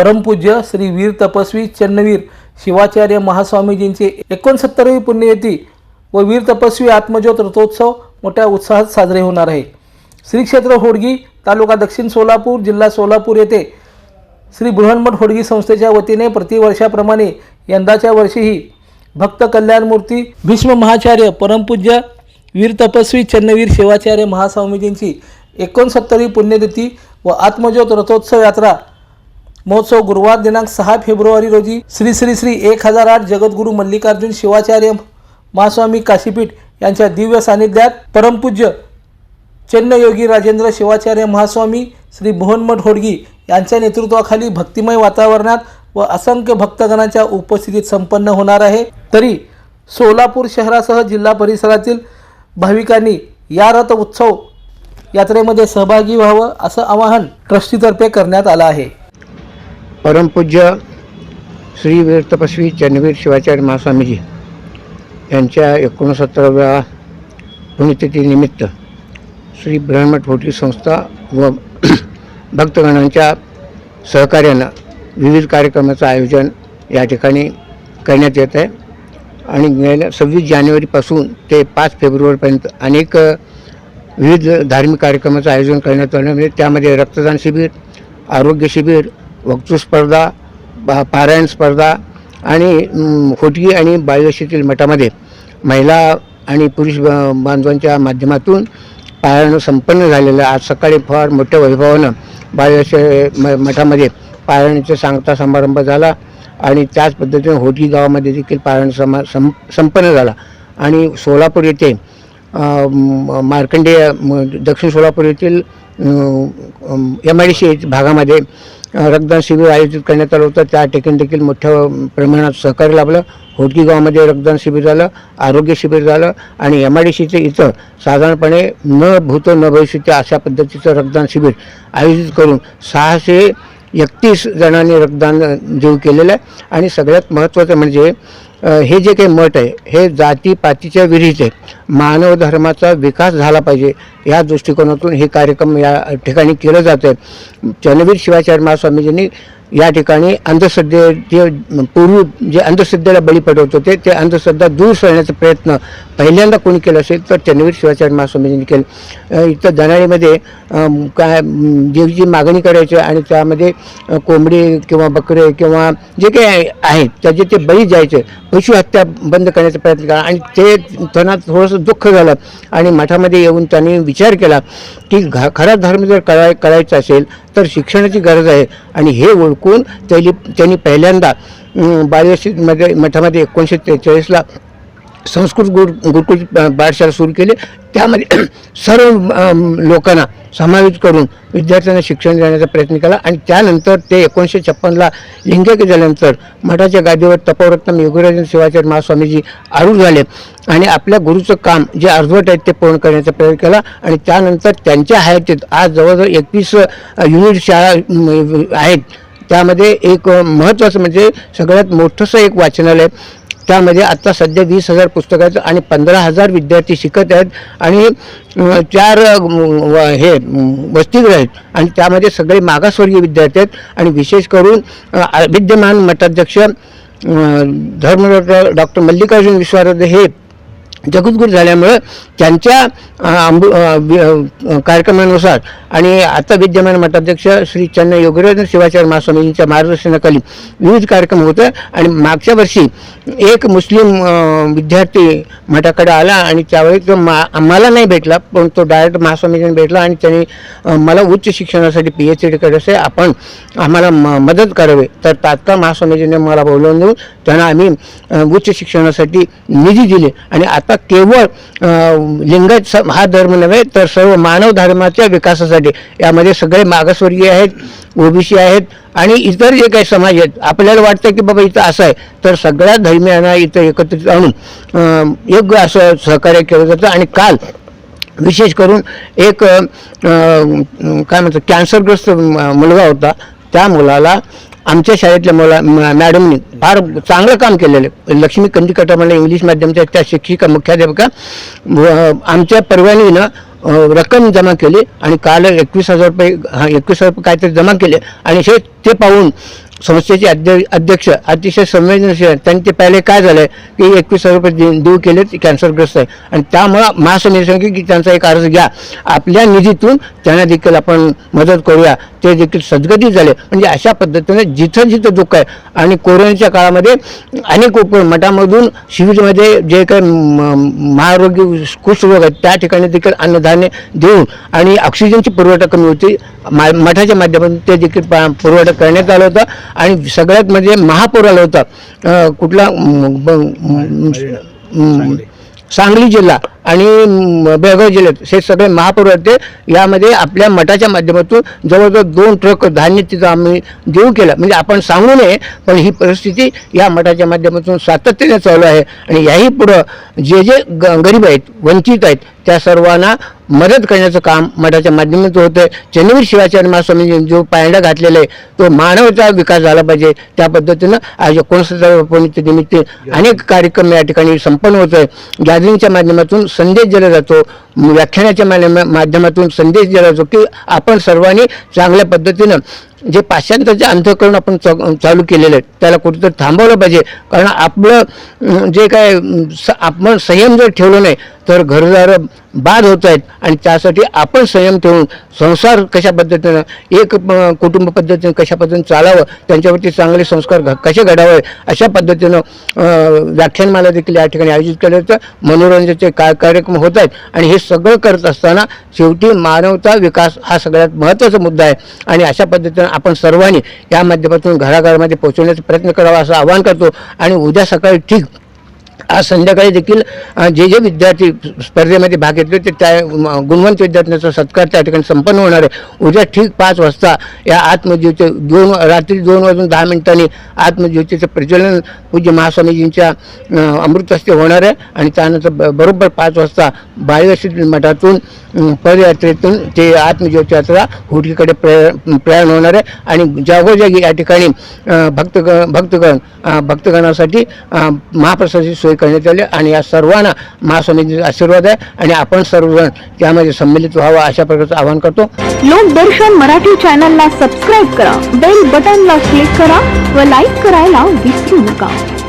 परमपूज्य श्री वीर तपस्वी चन्नवीर शिवाचार्य महास्वामीजींची एकोणसत्तरवी पुण्यतिथी व वीर तपस्वी आत्मज्योत रथोत्सव मोठ्या उत्साहात साजरे होणार आहे. श्री क्षेत्र होडगी तालुका दक्षिण सोलापूर जिल्हा सोलापूर येथे श्री बृहन्मठ होडगी संस्थेच्या वतीने प्रतिवर्षाप्रमाणे यंदाच्या वर्षीही भक्त कल्याणमूर्ती भीष्म महाचार्य परमपूज्य वीर तपस्वी चन्नवीर शिवाचार्य महास्वामीजींची एकोणसत्तरवी पुण्यतिथी व आत्मज्योत रथोत्सव यात्रा महोत्सव गुरुवार दिनांक सहा फेब्रुवारी रोजी श्री श्री श्री एक हजार आठ जगद्गुरू मल्लिकार्जुन शिवाचार्य महास्वामी काशीपीठ यांच्या दिव्य सानिध्यात परमपूज्य चन्नयोगी राजेंद्र शिवाचार्य महास्वामी श्री मोहनमठ होडगी यांच्या नेतृत्वाखाली भक्तिमय वातावरणात व असंख्य भक्तगणांच्या उपस्थितीत संपन्न होणार आहे. तरी सोलापूर शहरासह जिल्हा परिसरातील भाविकांनी या रथ उत्सव यात्रेमध्ये सहभागी व्हावं असं आवाहन ट्रस्टीतर्फे करण्यात आलं आहे. परमपूज्य श्री वीर तपस्वी चन्नवीर शिवाचार्य महास्वामीजी यांच्या एकोणसत्तराव्या पुण्यतिथीनिमित्त श्री ब्रह्मठ होटी संस्था व भक्तगणांच्या सहकार्यानं विविध कार्यक्रमाचं आयोजन या ठिकाणी करण्यात येत आहे. आणि गेल्या सव्वीस जानेवारीपासून ते पाच फेब्रुवारीपर्यंत अनेक विविध धार्मिक कार्यक्रमाचं आयोजन करण्यात आलं. म्हणजे त्यामध्ये रक्तदान शिबिर आरोग्य शिबिर वक्तृस्पर्धा बा पा पारायण स्पर्धा आणि होटगी आणि बायोशीतील मठामध्ये महिला आणि पुरुष बांधवांच्या माध्यमातून पारायण संपन्न झालेलं आहे. आज सकाळी फार मोठ्या वैभवानं बाळयश म मठामध्ये पारायणाचा सांगता समारंभ झाला आणि त्याच पद्धतीने होटगी गावामध्ये देखील पारायण समा सं संपन्न झाला आणि सोलापूर येथे मार्कंडेय म- दक्षिण सोलापूर येथील एम आय डी सी भागामध्ये रक्तदान शिबिर आयोजित करण्यात आलं होतं. त्या ठिकाणी देखील मोठ्या प्रमाणात सहकार्य लाभलं. होडकी गावामध्ये रक्तदान शिबिर झालं आरोग्य शिबिर झालं आणि एम आय डी सीचे इथं साधारणपणे न भूत न भविष्यते अशा पद्धतीचं रक्तदान शिबिर आयोजित करून सहाशे एकतीस जणांनी रक्तदान देऊ केलेलं आहे. आणि सगळ्यात महत्त्वाचं म्हणजे हे जे काही मठ आहे हे जातीपातीच्या विरहित आहे मानव धर्माचा विकास झाला पाहिजे या दृष्टिकोनातून हे कार्यक्रम या ठिकाणी केलं जातं आहे. चनवीर शिवाचार्य महास्वामीजींनी या ठिकाणी अंधश्रद्धे जे पूर्वी जे अंधश्रद्धेला बळी पडवत होते ते अंधश्रद्धा दूर सरण्याचा प्रयत्न पहिल्यांदा कोणी केला असेल तर चन्नवीर शिवाचार्य महास्वामीजींनी केलं. इथं दनाळीमध्ये काय देवीची मागणी करायची आणि त्यामध्ये कोंबडी किंवा बकरे किंवा जे काही आहे- आहेत त्याचे ते बळी जायचे. पशुहत्या बंद करण्याचा प्रयत्न केला आणि ते त्यांना थोडंसं दुःख झालं. आणि मठामध्ये येऊन त्यांनी विचार केला की घ खरा धर्म जर कराय करायचा असेल तर शिक्षणाची गरज आहे. आणि हे ओळखून त्याली त्यांनी पहिल्यांदा बाळ्यशीमध्ये मठामध्ये एकोणीसशे त्रेचाळीसला संस्कृत गुरु गुरुकुल पाठशाळा सुरू केली. त्यामध्ये सर्व लोकांना समावेश करून विद्यार्थ्यांना शिक्षण देण्याचा प्रयत्न केला. आणि त्यानंतर ते एकोणीसशे छप्पनला लिंगैक्य झाल्यानंतर मठाच्या गादीवर तपोरत्नम योगीराजन शिवाचार्य महास्वामीजी आरूढ झाले. आणि आपल्या गुरुचं काम जे अर्धवट आहेत ते पूर्ण करण्याचा प्रयत्न केला. आणि त्यानंतर त्यांच्या हयातीत आज जवळजवळ एकवीस युनिट शाळा आहेत. त्यामध्ये एक महत्त्वाचं म्हणजे सगळ्यात मोठंसं एक वाचनालय त्यामध्ये आत्ता सध्या वीस हजार पुस्तकं आहेत आणि पंधरा हजार विद्यार्थी शिकत आहेत आणि चार व- हे अं, आहेत. आणि त्यामध्ये सगळे मागासवर्गीय विद्यार्थी आहेत आणि विशेष करून विद्यमान मठाध्यक्ष धर्म डॉक्टर मल्लिकार्जुन विश्वाराध्य हे जगद्गुरू झाल्यामुळं त्यांच्या अ, आंबु- कार्यक्रमानुसार आणि आता विद्यमान मठाध्यक्ष श्री चन्न योगीराज शिवाचार्य महास्वामीजींच्या मार्गदर्शनाखाली विविध कार्यक्रम होते आणि मागच्या वर्षी एक मुस्लिम विद्यार्थी मठाकडे आला आणि त्यावेळी तो मा आम्हाला नाही भेटला पण तो डायरेक्ट महास्वामीजींना भेटला आणि त्यांनी मला उच्च शिक्षणासाठी पी एच डी करायचं आपण आम्हाला म मदत करावी. तर तात्काळ महास्वामीजींनी मला बोलवून देऊन त्यांना आम्ही उच्च शिक्षणासाठी निधी दिले आणि आता आता केवळ लिंग लिंगायत स- हा धर्म नव्हे तर सर्व मानव धर्माच्या विकासासाठी यामध्ये सगळे मागासवर्गीय आहेत ओबीसी आहेत आणि इतर जे काही समाज आहेत आपल्याला वाटतं की बाबा इथं असं आहे तर सगळ्या धर्मियांना इथं एकत्रित आणून योग्य असं सहकार्य केलं जातं. आणि काल विशेष करून एक काय म्हणतात कॅन्सरग्रस्त मुलगा होता त्या मुलाला आमच्या शाळेतल्या मुला मॅडमनी फार चांगलं काम केलेलं आहे. लक्ष्मी कंदीकटा म्हणलं इंग्लिश माध्यमच्या त्या शिक्षिका मुख्याध्यापिका आमच्या परवानगीनं रक्कम जमा केली आणि काल एकवीस हजार रुपये एकवीस हजार रुपये काहीतरी जमा केले. आणि हे ते पाहून संस्थेचे अध्य अध्यक्ष अतिशय संवेदनशील त्यांचे पहिले काय झालंय की एकवीस हजार रुपये देऊ केले कॅन्सरग्रस्त आहे आणि त्यामुळं महासमिती की त्यांचा एक अर्ज घ्या. आपल्या निधीतून त्यांना देखील आपण मदत करूया. ते देखील सद्गती झाले. म्हणजे अशा पद्धतीने जिथं जिथं दुःख आहे. आणि कोरोनाच्या काळामध्ये अनेक उप मठामधून शिबिरमध्ये जे काही म- कुष्ठरोग आहेत त्या ठिकाणी देखील अन्नधान्य देऊन आणि ऑक्सिजनची पुरवठा कमी होती. मा मठाच्या माध्यमातून ते देखील पुरवठा करण्यात आला होता. आणि सगळ्यात म्हणजे महापूर आला होता कुठला? सांगली. जिल्हा आणि बेळगाव जिल्ह्यात. हे सगळे महापौर होते. यामध्ये आपल्या मठाच्या माध्यमातून जवळजवळ दोन ट्रक धान्य तिथं आम्ही देऊ केलं. म्हणजे आपण सांगू नये पण ही परिस्थिती या मठाच्या माध्यमातून सातत्याने चालू आहे. आणि याही पुढं जे जे ग गरीब आहेत वंचित आहेत त्या सर्वांना मदत करण्याचं काम मठाच्या माध्यमातून होतं चंद्रवीर शिवाचार्य महास्वामींनी जो पायंडा घातलेला आहे तो मानवाचा विकास झाला पाहिजे. त्या पद्धतीनं आज एकोणसत्तर निमित्त अनेक कार्यक्रम या ठिकाणी संपन्न होत आहे गॅदरिंगच्या माध्यमातून संदेश दिला जातो. व्याख्यानाच्या माध्यमातून संदेश दिला जातो की आपण सर्वांनी चांगल्या पद्धतीनं जे पाश्चात्याचे अंतकरण आपण च चालू केलेलं आहे त्याला कुठेतरी थांबवलं पाहिजे. कारण आपलं जे काय स- आपण संयम जर ठेवलं नाही तर घरदार बाद होत आहेत. आणि त्यासाठी आपण संयम ठेवून संसार कशा पद्धतीनं एक कुटुंब पद्धतीनं कशा पद्धतीनं चालावं त्यांच्यावरती चांगले संस्कार घ- कसे घडावे अशा पद्धतीनं व्याख्यानमाला देखील या ठिकाणी आयोजित केलं मनोरंजनाचे काय कार्यक्रम होत आहेत. आणि हे सगळं करत असताना शेवटी मानवता विकास हा सगळ्यात महत्त्वाचा मुद्दा आहे. आणि अशा पद्धतीनं आपण सर्वांनी या माध्यमातून घराघरामध्ये पोहोचवण्याचा प्रयत्न करावा असं आवाहन करतो. आणि उद्या सकाळी ठीक आज संध्याकाळी देखील जे जे विद्यार्थी स्पर्धेमध्ये भाग घेतले ते त्या गुणवंत विद्यार्थ्यांचा सत्कार त्या ठिकाणी संपन्न होणार आहे. उद्या ठीक पाच वाजता या आत्मज्योती दोन रात्री दोन वाजून दहा मिनिटांनी आत्मज्योतीचं प्रज्वलन पूज्य महास्वामीजींच्या अ, अमृतहस्ते होणार आहे. आणि त्यानंतर ब- बरोबर पाच वाजता बाळगशी मठातून पदयात्रेतून ते आत्मज्योती यात्रा हुडकीकडे प्रया प्रयाण होणार आहे. आणि जागोजागी या ठिकाणी भक्तगण भक्तगण भक्तगणासाठी महाप्रसादची महाप्रसादाची सोय करण्यात आले आणि या सर्वांना महासमितीचा आशीर्वाद आहे आणि आपण सर्वजण त्यामध्ये सम्मिलित व्हावं अशा प्रकारचं आवाहन करतो. लोकदर्शन मराठी चॅनलला सबस्क्राईब करा बेल बटनला क्लिक करा व लाईक करायला विसरू नका.